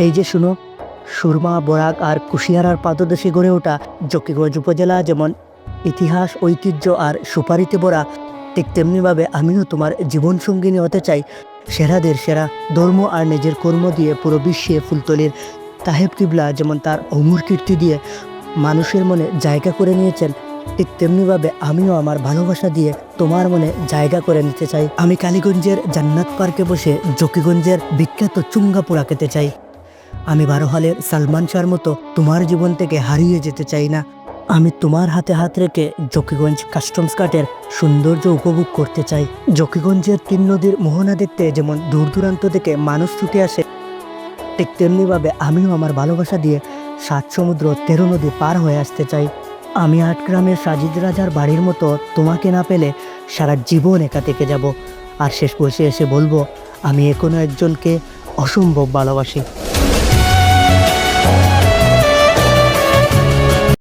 এই যে শুনো, সুরমা, বরাক আর কুশিয়ারার পাদদেশে গড়ে ওঠা জকিগঞ্জ উপজেলা যেমন ইতিহাস, ঐতিহ্য আর সুপারিতে ভরা, ঠিক তেমনিভাবে আমিও তোমার জীবনসঙ্গিনী হতে চাই। সেরাদের সেরা ধর্ম আর নিজের কর্ম দিয়ে পুরো বিশ্বে ফুলতলির তাহেব কিবলা যেমন তার অমর কীর্তি দিয়ে মানুষের মনে জায়গা করে নিয়েছেন, ঠিক তেমনিভাবে আমিও আমার ভালোবাসা দিয়ে তোমার মনে জায়গা করে নিতে চাই। আমি কালীগঞ্জের জান্নাত পার্কে বসে জকিগঞ্জের বিখ্যাত চুঙ্গাপুরা খেতে চাই। আমি বারো বারোহালের সালমান শাহর মতো তোমার জীবন থেকে হারিয়ে যেতে চাই না। আমি তোমার হাতে হাত রেখে জকিগঞ্জ কাস্টমস কাটের সৌন্দর্য উপভোগ করতে চাই। জকিগঞ্জের তিন নদীর মোহনা দেখতে যেমন দূর দূরান্ত থেকে মানুষ ছুটে আসে, ঠিক তেমনিভাবে আমিও আমার ভালোবাসা দিয়ে সাত সমুদ্র তেরো নদী পার হয়ে আসতে চাই। আমি আট গ্রামের সাজিদ রাজার বাড়ির মতো তোমাকে না পেলে সারা জীবন একা থেকে যাব। আর শেষ বসে এসে বলব, আমি এখনও একজনকে অসম্ভব ভালোবাসি।